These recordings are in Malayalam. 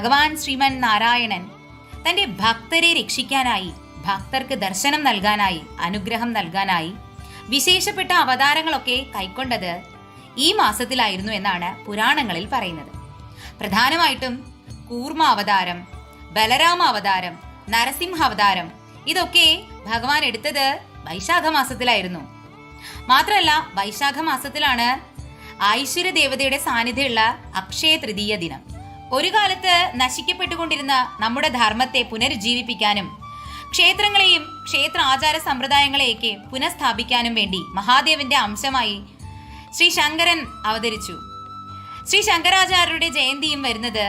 ഭഗവാൻ ശ്രീമൻ നാരായണൻ തന്റെ ഭക്തരെ രക്ഷിക്കാനായി ഭക്തർക്ക് ദർശനം നൽകാനായി അനുഗ്രഹം നൽകാനായി വിശേഷപ്പെട്ട അവതാരങ്ങളൊക്കെ കൈക്കൊണ്ടത് ഈ മാസത്തിലായിരുന്നു എന്നാണ് പുരാണങ്ങളിൽ പറയുന്നത്. പ്രധാനമായിട്ടും കൂർമ്മ അവതാരം ബലരാമ അവതാരം നരസിംഹ അവതാരം ഇതൊക്കെ ഭഗവാൻ എടുത്തത് വൈശാഖ മാസത്തിലായിരുന്നു. മാത്രമല്ല വൈശാഖ മാസത്തിലാണ് ഐശ്വര്യ ദേവതയുടെ സാന്നിധ്യമുള്ള അക്ഷയ തൃതീയ ദിനം. ഒരു കാലത്ത് നശിക്കപ്പെട്ടുകൊണ്ടിരുന്ന നമ്മുടെ ധർമ്മത്തെ പുനരുജ്ജീവിപ്പിക്കാനും ക്ഷേത്രങ്ങളെയും ക്ഷേത്ര ആചാര സമ്പ്രദായങ്ങളെയൊക്കെ പുനഃസ്ഥാപിക്കാനും വേണ്ടി മഹാദേവന്റെ അംശമായി ശ്രീ ശങ്കരൻ അവതരിച്ചു. ശ്രീ ശങ്കരാചാര്യരുടെ ജയന്തിയും വരുന്നത്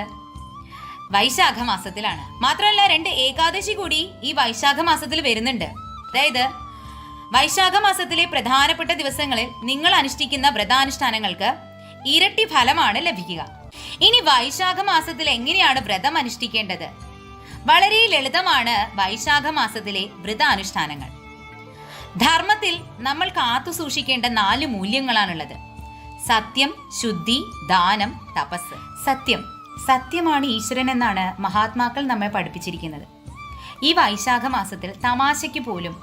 വൈശാഖ മാസത്തിലാണ് മാത്രമല്ല രണ്ട് ഏകാദശി കൂടി ഈ വൈശാഖ മാസത്തിൽ വരുന്നുണ്ട്. അതായത് വൈശാഖ മാസത്തിലെ പ്രധാനപ്പെട്ട ദിവസങ്ങളിൽ നിങ്ങൾ അനുഷ്ഠിക്കുന്ന വ്രതാനുഷ്ഠാനങ്ങൾക്ക് ഇരട്ടി ഫലമാണ് ലഭിക്കുക. ഇനി വൈശാഖ മാസത്തിൽ എങ്ങനെയാണ് വ്രതം അനുഷ്ഠിക്കേണ്ടത്? വളരെ ലളിതമാണ് വൈശാഖ മാസത്തിലെ വ്രതാനുഷ്ഠാനങ്ങൾ. ധർമ്മത്തിൽ നമ്മൾ കാത്തു സൂക്ഷിക്കേണ്ട നാല് മൂല്യങ്ങളാണുള്ളത്. സത്യം ശുദ്ധി ദാനം തപസ്. സത്യം. സത്യമാണ് ഈശ്വരൻ എന്നാണ് മഹാത്മാക്കൾ നമ്മെ പഠിപ്പിച്ചിരിക്കുന്നത്. ഈ വൈശാഖ മാസത്തിൽ തമാശയ്ക്ക് പോലും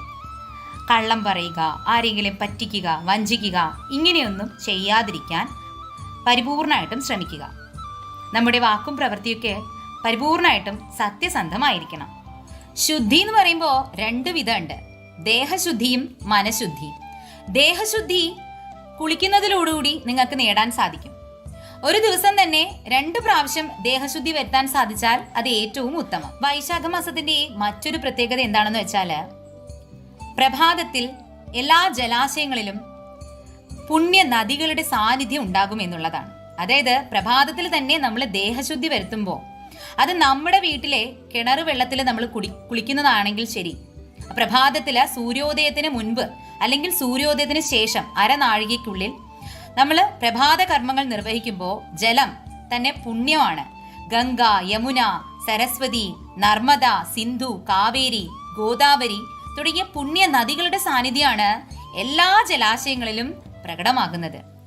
കള്ളം പറയുക ആരെങ്കിലും പറ്റിക്കുക വഞ്ചിക്കുക ഇങ്ങനെയൊന്നും ചെയ്യാതിരിക്കാൻ പരിപൂർണമായിട്ടും ശ്രമിക്കുക. നമ്മുടെ വാക്കും പ്രവൃത്തിയൊക്കെ പരിപൂർണമായിട്ടും സത്യസന്ധമായിരിക്കണം. ശുദ്ധി എന്ന് പറയുമ്പോൾ രണ്ട് വിധമുണ്ട്. ദേഹശുദ്ധിയും മനഃശുദ്ധിയും. ദേഹശുദ്ധി കുളിക്കുന്നതിലോടുകൂടി നിങ്ങൾക്ക് നേടാൻ സാധിക്കും. ഒരു ദിവസം തന്നെ രണ്ട് പ്രാവശ്യം ദേഹശുദ്ധി വരുത്താൻ സാധിച്ചാൽ അത് ഏറ്റവും ഉത്തമം. വൈശാഖ മാസത്തിന്റെ മറ്റൊരു പ്രത്യേകത എന്താണെന്ന് വെച്ചാൽ പ്രഭാതത്തിൽ എല്ലാ ജലാശയങ്ങളിലും പുണ്യ നദികളുടെ സാന്നിധ്യം ഉണ്ടാകും എന്നുള്ളതാണ്. അതായത് പ്രഭാതത്തിൽ തന്നെ നമ്മൾ ദേഹശുദ്ധി വരുത്തുമ്പോൾ അത് നമ്മുടെ വീട്ടിലെ കിണർ വെള്ളത്തിൽ നമ്മൾ കുടി കുളിക്കുന്നതാണെങ്കിൽ ശരി. പ്രഭാതത്തിൽ സൂര്യോദയത്തിന് മുൻപ് അല്ലെങ്കിൽ സൂര്യോദയത്തിന് ശേഷം അരനാഴികയ്ക്കുള്ളിൽ നമ്മൾ പ്രഭാത കർമ്മങ്ങൾ നിർവഹിക്കുമ്പോൾ ജലം തന്നെ പുണ്യമാണ്. ഗംഗ യമുന സരസ്വതി നർമ്മദ സിന്ധു കാവേരി ഗോദാവരി തുടങ്ങിയ പുണ്യ നദികളുടെ സാന്നിധ്യമാണ് എല്ലാ ജലാശയങ്ങളിലും പ്രകടമാകുന്നത്.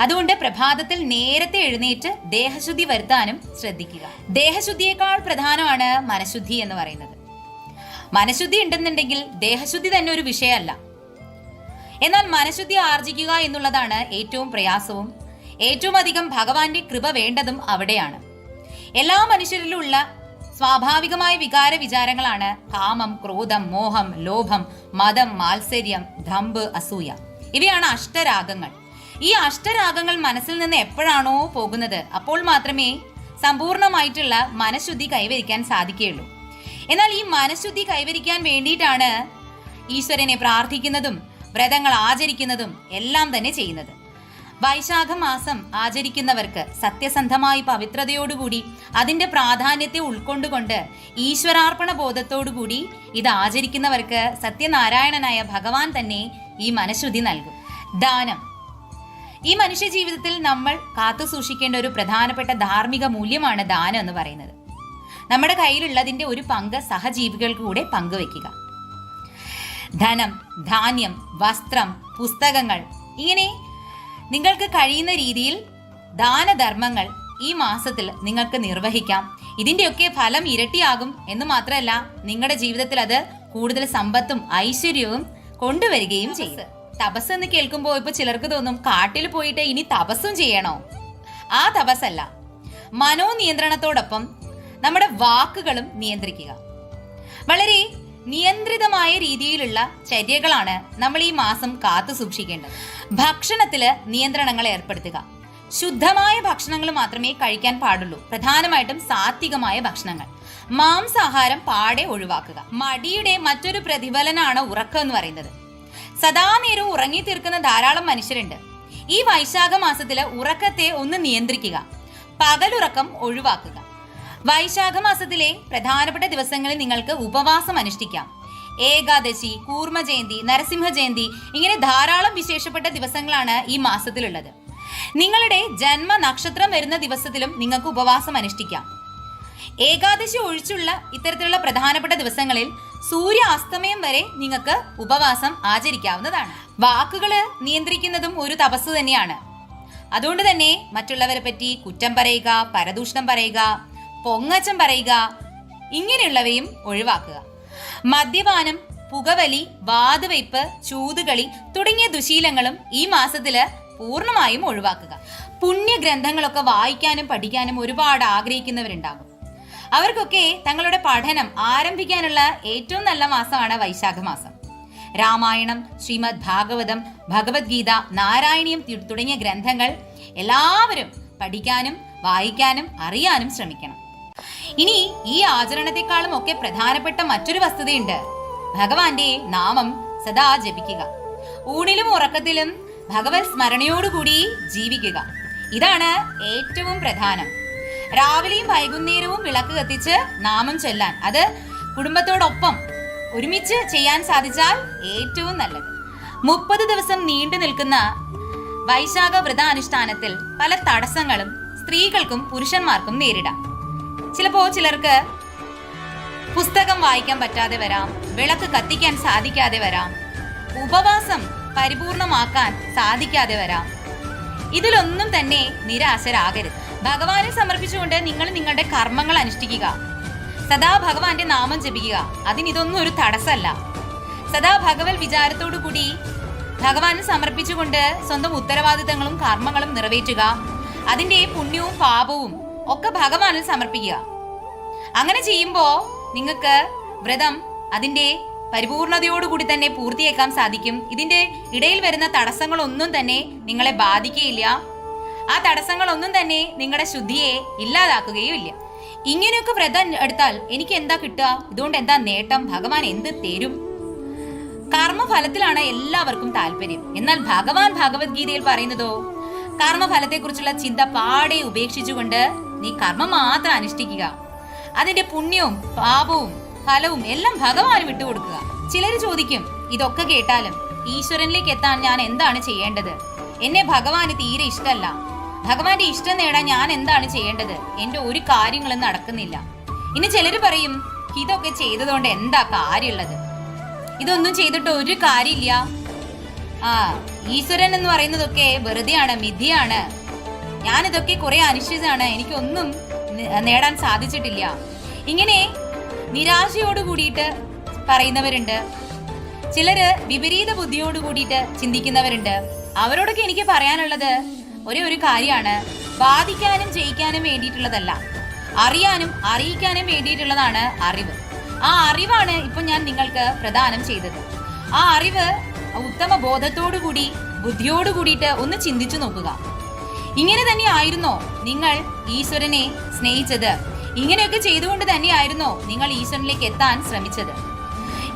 അതുകൊണ്ട് പ്രഭാതത്തിൽ നേരത്തെ എഴുന്നേറ്റ് ദേഹശുദ്ധി വരുത്താനും ശ്രദ്ധിക്കുക. ദേഹശുദ്ധിയേക്കാൾ പ്രധാനമാണ് മനഃശുദ്ധി എന്ന് പറയുന്നത്. മനഃശുദ്ധി ഉണ്ടെന്നുണ്ടെങ്കിൽ ദേഹശുദ്ധി തന്നെ ഒരു വിഷയമല്ല. എന്നാൽ മനഃശുദ്ധി ആർജിക്കുക എന്നുള്ളതാണ് ഏറ്റവും പ്രയാസവും ഏറ്റവും അധികം ഭഗവാന്റെ കൃപ വേണ്ടതും അവിടെയാണ്. എല്ലാ മനുഷ്യരിലുള്ള സ്വാഭാവികമായ വികാര വിചാരങ്ങളാണ് കാമം ക്രോധം മോഹം ലോഭം മതം മാത്സര്യം ധമ്പ് അസൂയ. ഇവയാണ് അഷ്ടരാഗങ്ങൾ. ഈ അഷ്ടരാഗങ്ങൾ മനസ്സിൽ നിന്ന് എപ്പോഴാണോ പോകുന്നത്? അപ്പോൾ മാത്രമേ സമ്പൂർണമായിട്ടുള്ള മനഃശുദ്ധി കൈവരിക്കാൻ സാധിക്കുകയുള്ളൂ. എന്നാൽ ഈ മനഃശുദ്ധി കൈവരിക്കാൻ വേണ്ടിയിട്ടാണ് ഈശ്വരനെ പ്രാർത്ഥിക്കുന്നതും വ്രതങ്ങൾ ആചരിക്കുന്നതും എല്ലാം തന്നെ ചെയ്യുന്നത്. വൈശാഖ മാസം ആചരിക്കുന്നവർക്ക് സത്യസന്ധമായി പവിത്രതയോടുകൂടി അതിന്റെ പ്രാധാന്യത്തെ ഉൾക്കൊണ്ടുകൊണ്ട് ഈശ്വരാർപ്പണ ബോധത്തോടുകൂടി ഇത് ആചരിക്കുന്നവർക്ക് സത്യനാരായണനായ ഭഗവാൻ തന്നെ ഈ മനഃശുദ്ധി നൽകും. ദാനം. ഈ മനുഷ്യ ജീവിതത്തിൽ നമ്മൾ കാത്തു സൂക്ഷിക്കേണ്ട ഒരു പ്രധാനപ്പെട്ട ധാർമ്മിക മൂല്യമാണ് ദാനം എന്ന് പറയുന്നത്. നമ്മുടെ കയ്യിലുള്ളതിന്റെ ഒരു പങ്ക് സഹജീവികൾക്ക് കൂടെ പങ്കുവെക്കുക ധനം ധാന്യം വസ്ത്രം പുസ്തകങ്ങൾ ഇങ്ങനെ നിങ്ങൾക്ക് കഴിയുന്ന രീതിയിൽ ദാനധർമ്മങ്ങൾ ഈ മാസത്തിൽ നിങ്ങൾക്ക് നിർവഹിക്കാം. ഇതിന്റെയൊക്കെ ഫലം ഇരട്ടിയാകും എന്ന് മാത്രമല്ല നിങ്ങളുടെ ജീവിതത്തിൽ അത് കൂടുതൽ സമ്പത്തും ഐശ്വര്യവും കൊണ്ടുവരികയും ചെയ്യും. തപസ് എന്ന് കേൾക്കുമ്പോൾ ഇപ്പൊ ചിലർക്ക് തോന്നും കാട്ടിൽ പോയിട്ട് ഇനി തപസ്സും ചെയ്യണോ? ആ തപസ്സല്ല. മനോനിയന്ത്രണത്തോടൊപ്പം നമ്മുടെ വാക്കുകളും നിയന്ത്രിക്കുക. വളരെ നിയന്ത്രിതമായ രീതിയിലുള്ള ചര്യകളാണ് നമ്മൾ ഈ മാസം കാത്തു സൂക്ഷിക്കേണ്ടത്. ഭക്ഷണത്തിൽ നിയന്ത്രണങ്ങൾ ഏർപ്പെടുത്തുക. ശുദ്ധമായ ഭക്ഷണങ്ങൾ മാത്രമേ കഴിക്കാൻ പാടുള്ളൂ. പ്രധാനമായിട്ടും സാത്വികമായ ഭക്ഷണങ്ങൾ. മാംസാഹാരം പാടെ ഒഴിവാക്കുക. മടിയുടെ മറ്റൊരു പ്രതിഫലനാണ് ഉറക്കം എന്ന് പറയുന്നത്. സദാ നേരം ഉറങ്ങി തീർക്കുന്ന ധാരാളം മനുഷ്യരുണ്ട്. ഈ വൈശാഖ മാസത്തിൽ ഉറക്കത്തെ ഒന്ന് നിയന്ത്രിക്കുക. പകലുറക്കം ഒഴിവാക്കുക. വൈശാഖ മാസത്തിലെ പ്രധാനപ്പെട്ട ദിവസങ്ങളിൽ നിങ്ങൾക്ക് ഉപവാസം അനുഷ്ഠിക്കാം. ഏകാദശി കൂർമ്മ ജയന്തി നരസിംഹ ജയന്തി ഇങ്ങനെ ധാരാളം വിശേഷപ്പെട്ട ദിവസങ്ങളാണ് ഈ മാസത്തിലുള്ളത്. നിങ്ങളുടെ ജന്മ നക്ഷത്രം വരുന്ന ദിവസത്തിലും നിങ്ങൾക്ക് ഉപവാസം അനുഷ്ഠിക്കാം. ഏകാദശി ഒഴിച്ചുള്ള ഇത്തരത്തിലുള്ള പ്രധാനപ്പെട്ട ദിവസങ്ങളിൽ സൂര്യ അസ്തമയം വരെ നിങ്ങൾക്ക് ഉപവാസം ആചരിക്കാവുന്നതാണ്. വാക്കുകൾ നിയന്ത്രിക്കുന്നതും ഒരു തപസ് തന്നെയാണ്. അതുകൊണ്ട് തന്നെ മറ്റുള്ളവരെ പറ്റി കുറ്റം പറയുക പരദൂഷണം പറയുക പൊങ്ങച്ചം പറയുക ഇങ്ങനെയുള്ളവയും ഒഴിവാക്കുക. മദ്യപാനം പുകവലി വാതുവയ്പ് ചൂതുകളി തുടങ്ങിയ ദുശീലങ്ങളും ഈ മാസത്തിൽ പൂർണമായും ഒഴിവാക്കുക. പുണ്യഗ്രന്ഥങ്ങളൊക്കെ വായിക്കാനും പഠിക്കാനും ഒരുപാട് ആഗ്രഹിക്കുന്നവരുണ്ടാകും. അവർക്കൊക്കെ തങ്ങളുടെ പഠനം ആരംഭിക്കാനുള്ള ഏറ്റവും നല്ല മാസമാണ് വൈശാഖ മാസം. രാമായണം ശ്രീമദ് ഭാഗവതം ഭഗവത്ഗീത നാരായണീയം തുടങ്ങിയ ഗ്രന്ഥങ്ങൾ എല്ലാവരും പഠിക്കാനും വായിക്കാനും അറിയാനും ശ്രമിക്കണം. ഇനി ഈ ആചരണത്തെക്കാളും ഒക്കെ പ്രധാനപ്പെട്ട മറ്റൊരു വസ്തുതയുണ്ട്. ഭഗവാന്റെ നാമം സദാ ജപിക്കുക. ഊണിലും ഉറക്കത്തിലും ഭഗവത് സ്മരണയോടുകൂടി ജീവിക്കുക. ഇതാണ് ഏറ്റവും പ്രധാനം. രാവിലെയും വൈകുന്നേരവും വിളക്ക് കത്തിച്ച് നാമം ചൊല്ലാൻ. അത് കുടുംബത്തോടൊപ്പം ഒരുമിച്ച് ചെയ്യാൻ സാധിച്ചാൽ ഏറ്റവും നല്ലത്. മുപ്പത് ദിവസം നീണ്ടു നിൽക്കുന്ന വൈശാഖ വ്രതാനുഷ്ഠാനത്തിൽ പല തടസ്സങ്ങളും സ്ത്രീകൾക്കും പുരുഷന്മാർക്കും നേരിടാം. ചിലപ്പോ ചിലർക്ക് പുസ്തകം വായിക്കാൻ പറ്റാതെ വരാം വിളക്ക് കത്തിക്കാൻ സാധിക്കാതെ വരാം ഉപവാസം പരിപൂർണമാക്കാൻ സാധിക്കാതെ വരാം. ഇതിലൊന്നും തന്നെ നിരാശരാകരുത്. ഭഗവാനെ സമർപ്പിച്ചുകൊണ്ട് നിങ്ങൾ നിങ്ങളുടെ കർമ്മങ്ങൾ അനുഷ്ഠിക്കുക. സദാ ഭഗവാന്റെ നാമം ജപിക്കുക. അതിനിതൊന്നും ഒരു തടസ്സമല്ല. സദാ ഭഗവത് വിചാരത്തോടു കൂടി ഭഗവാന് സമർപ്പിച്ചുകൊണ്ട് സ്വന്തം ഉത്തരവാദിത്തങ്ങളും കർമ്മങ്ങളും നിറവേറ്റുക. അതിന്റെ പുണ്യവും പാപവും ഒക്കെ ഭഗവാനിൽ സമർപ്പിക്കുക. അങ്ങനെ ചെയ്യുമ്പോൾ നിങ്ങൾക്ക് വ്രതം അതിന്റെ പരിപൂർണതയോടുകൂടി തന്നെ പൂർത്തിയാക്കാൻ സാധിക്കും. ഇതിന്റെ ഇടയിൽ വരുന്ന തടസ്സങ്ങളൊന്നും തന്നെ നിങ്ങളെ ബാധിക്കുകയില്ല. ആ തടസ്സങ്ങളൊന്നും തന്നെ നിങ്ങളുടെ ശുദ്ധിയെ ഇല്ലാതാക്കുകയും ഇല്ല ഇങ്ങനെയൊക്കെ വ്രതം എടുത്താൽ എനിക്ക് എന്താ കിട്ടുക? ഇതുകൊണ്ട് എന്താ നേട്ടം? ഭഗവാൻ എന്ത് തരും? കർമ്മഫലത്തിലാണ് എല്ലാവർക്കും താല്പര്യം. എന്നാൽ ഭഗവാൻ ഭഗവത്ഗീതയിൽ പറയുന്നതോ കർമ്മഫലത്തെക്കുറിച്ചുള്ള ചിന്ത പാടെ ഉപേക്ഷിച്ചുകൊണ്ട് നീ കർമ്മം മാത്രം അനുഷ്ഠിക്കുക. അതിന്റെ പുണ്യവും പാപവും ഫലവും എല്ലാം ഭഗവാന് വിട്ടുകൊടുക്കുക. ചിലർ ചോദിക്കും ഇതൊക്കെ കേട്ടാലും ഈശ്വരനിലേക്ക് എത്താൻ ഞാൻ എന്താണ് ചെയ്യേണ്ടത്? എന്നെ ഭഗവാന് തീരെ ഇഷ്ടമല്ല. ഭഗവാന്റെ ഇഷ്ടം നേടാൻ ഞാൻ എന്താണ് ചെയ്യേണ്ടത്? എന്റെ ഒരു കാര്യങ്ങളും നടക്കുന്നില്ല. ഇനി ചിലർ പറയും ഇതൊക്കെ ചെയ്തതുകൊണ്ട് എന്താ കാര്യമുള്ളത്? ഇതൊന്നും ചെയ്തിട്ട് ഒരു കാര്യമില്ല. ആ ഈശ്വരൻ എന്ന് പറയുന്നതൊക്കെ വെറുതെയാണ് മിഥിയാണ് ഞാനിതൊക്കെ കുറെ അനിശ്ചിതമാണ് എനിക്കൊന്നും നേടാൻ സാധിച്ചിട്ടില്ല. ഇങ്ങനെ നിരാശയോട് കൂടിയിട്ട് പറയുന്നവരുണ്ട്. ചിലര് വിപരീത ബുദ്ധിയോട് കൂടിയിട്ട് ചിന്തിക്കുന്നവരുണ്ട്. അവരോടൊക്കെ എനിക്ക് പറയാനുള്ളത് ഒരേ ഒരു കാര്യമാണ്. ബാധിക്കാനും ജയിക്കാനും വേണ്ടിയിട്ടുള്ളതല്ല. അറിയാനും അറിയിക്കാനും വേണ്ടിയിട്ടുള്ളതാണ് അറിവ്. ആ അറിവാണ് ഇപ്പം ഞാൻ നിങ്ങൾക്ക് പ്രദാനം ചെയ്തത്. ആ അറിവ് ഉത്തമ ബോധത്തോടു കൂടി ബുദ്ധിയോട് കൂടിയിട്ട് ഒന്ന് ചിന്തിച്ചു നോക്കുക. ഇങ്ങനെ തന്നെ ആയിരുന്നോ നിങ്ങൾ ഈശ്വരനെ സ്നേഹിച്ചത്? ഇങ്ങനെയൊക്കെ ചെയ്തുകൊണ്ട് തന്നെയായിരുന്നോ നിങ്ങൾ ഈശ്വരനിലേക്ക് എത്താൻ ശ്രമിച്ചത്?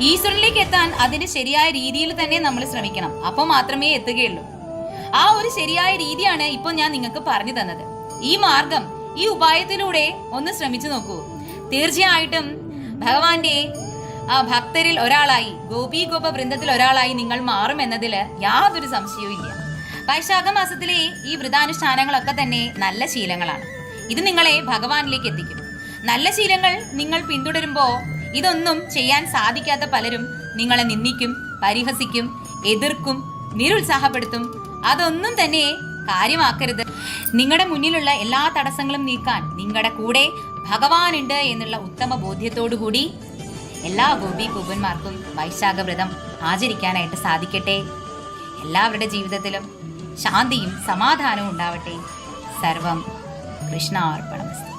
ഈശ്വരനിലേക്ക് എത്താൻ അതിന്റെ ശരിയായ രീതിയിൽ തന്നെ നമ്മൾ ശ്രമിക്കണം. അപ്പോൾ മാത്രമേ എത്തുകയുള്ളൂ. ആ ഒരു ശരിയായ രീതിയാണ് ഇപ്പോൾ ഞാൻ നിങ്ങൾക്ക് പറഞ്ഞു തന്നത്. ഈ മാർഗം ഈ ഉപായത്തിലൂടെ ഒന്ന് ശ്രമിച്ചു നോക്കൂ. തീർച്ചയായിട്ടും ഭഗവാന്റെ ആ ഭക്തരിൽ ഒരാളായി ഗോപി ഗോപ വൃന്ദത്തിൽ ഒരാളായി നിങ്ങൾ മാറുമെന്നതിൽ യാതൊരു സംശയവും ഇല്ല. വൈശാഖ മാസത്തിലെ ഈ വ്രതാനുഷ്ഠാനങ്ങളൊക്കെ തന്നെ നല്ല ശീലങ്ങളാണ്. ഇത് നിങ്ങളെ ഭഗവാനിലേക്ക് എത്തിക്കും. നല്ല ശീലങ്ങൾ നിങ്ങൾ പിന്തുടരുമ്പോൾ ഇതൊന്നും ചെയ്യാൻ സാധിക്കാത്ത പലരും നിങ്ങളെ നിന്ദിക്കും പരിഹസിക്കും എതിർക്കും നിരുത്സാഹപ്പെടുത്തും അതൊന്നും തന്നെ കാര്യമാക്കരുത്. നിങ്ങളുടെ മുന്നിലുള്ള എല്ലാ തടസ്സങ്ങളും നീക്കാൻ നിങ്ങളുടെ കൂടെ ഭഗവാനുണ്ട് എന്നുള്ള ഉത്തമ ബോധ്യത്തോടു കൂടി എല്ലാ ഗോപി ഗോപന്മാർക്കും വൈശാഖ വ്രതം ആചരിക്കാനായിട്ട് സാധിക്കട്ടെ. എല്ലാവരുടെ ജീവിതത്തിലും ശാന്തിയും സമാധാനവും ഉണ്ടാവട്ടെ. സർവം കൃഷ്ണാർപ്പണമസ്തു.